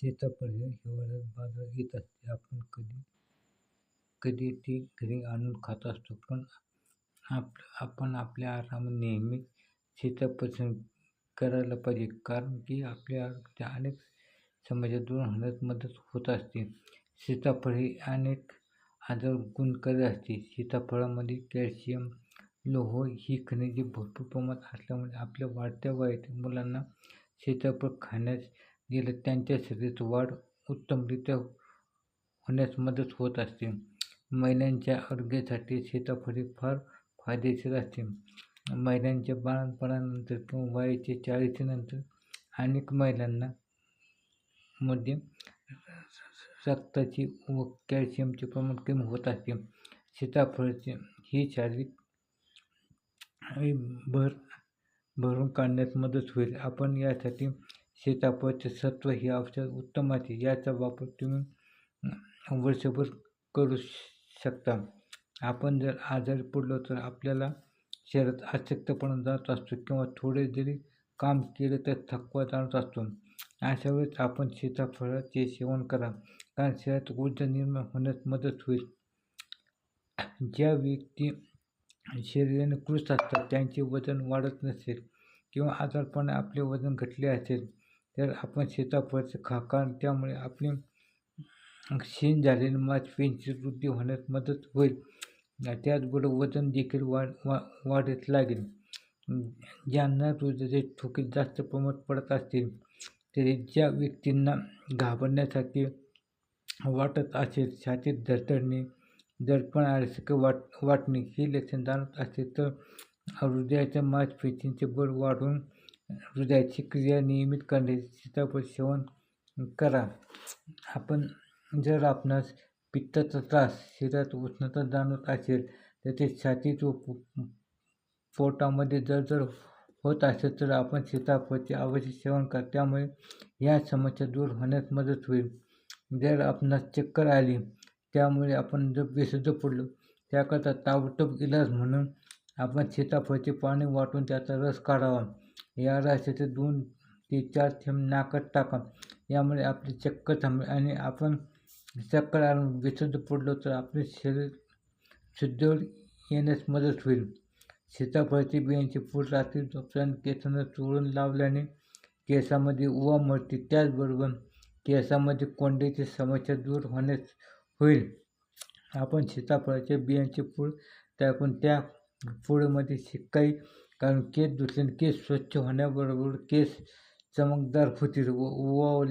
सीताफळ हे हिवाळ्यात बाजारात येत असते. आपण कधी कधी ती घरी आणून खात असतो पण आप आपण आपल्या आहारामध्ये नेहमी सीताफळ करायला पाहिजे कारण की आपल्या आरोग्य अनेक समस्या दूर होण्यास मदत होत असते. सीताफळ ही अनेक आजार गुणकारी असते. सीताफळामध्ये कॅल्शियम लोह ही खनिजे भरपूर प्रमाणात असल्यामुळे आपल्या वाढत्या वयातील मुलांना सीताफळ खाण्यास गेले त्यांच्या शरीरात वाढ उत्तमरित्या होण्यास मदत होत असते. महिलांच्या आरोग्यासाठी सीताफळे फार फायदेशीर असते. महिलांच्या बाळंतपणानंतर किंवा वयाच्या चाळीसीनंतर अनेक महिलांना मध्ये रक्ताची व कॅल्शियमचे प्रमाण कमी होत असते. सीताफळाची ही शारीरिक भर भरून काढण्यास मदत होईल. आपण यासाठी सीताफळाचे सत्व ही औषध उत्तम आहे याचा वापर तुम्ही वर्षभर करू शकता. आपण जर आजारी पडलो तर आपल्याला शरीरात अशक्तपणा जात असतो किंवा थोडे जरी काम केले तर थकवा जाणत असतो. अशा वेळेस आपण सीताफळाचे सेवन करा कारण शरीरात ऊर्जा निर्माण होण्यास मदत होईल. ज्या व्यक्ती शरीराने कृष असतात त्यांचे वजन वाढत नसेल किंवा आजारपणे आपले वजन घटले असेल तर आपण सीताफळाचे खा कारण त्यामुळे आपली क्षीण झालेली मांसपेशींची वृद्धी होण्यास मदत होईल. त्याचबरोबर वजन देखील वाढ वा वाढत लागेल. ज्यांना हृदयाचे ठोके जास्त प्रमाणात पडत असतील तरी ज्या व्यक्तींना घाबरण्यासाठी वाटत असेल छातीत धडधडणे दडपण आल्यासारखं वाट वाटणे ही लक्षण जाणत असेल तर हृदयाच्या मांसपेशींचे बळ वाढवून हृदयाची क्रिया नियमित करणे सीताफळ सेवन करा. आपण जर आपणास पित्ताचा त्रास शरीरात उष्णता जाणवत असेल तर ते छातीत व पोटामध्ये जर जर होत असेल तर आपण सीताफळचे आवश्यक सेवन करा. त्यामुळे या समस्या दूर होण्यास मदत होईल. जर आपणास चक्कर आली त्यामुळे आपण जर बेशुद्ध पडलो त्याकरता ताबडतोब इलाज म्हणून आपण सीताफळचे पाणी वाटून त्याचा रस काढावा. या रहस्याचे दोन ते चार थेंब नाकात टाका. यामुळे आपली चक्कर थांबेल आणि आपण चक्कर आल्यावर बेशुद्ध पडलो तर आपले शरीर शुद्ध येण्यास मदत होईल. सीताफळाचे बियांचे फूल रात्री झोपताना केसांना चोळून लावल्याने केसामध्ये उवा मरते त्याचबरोबर केसामध्ये कोंड्याची समस्या दूर होण्यास होईल. आपण सीताफळाच्या बियांचे फूल टाकून त्या फुळमध्ये शिकाई कारण केस धुतल्याने केस स्वच्छ होण्याबरोबर केस चमकदार होतील व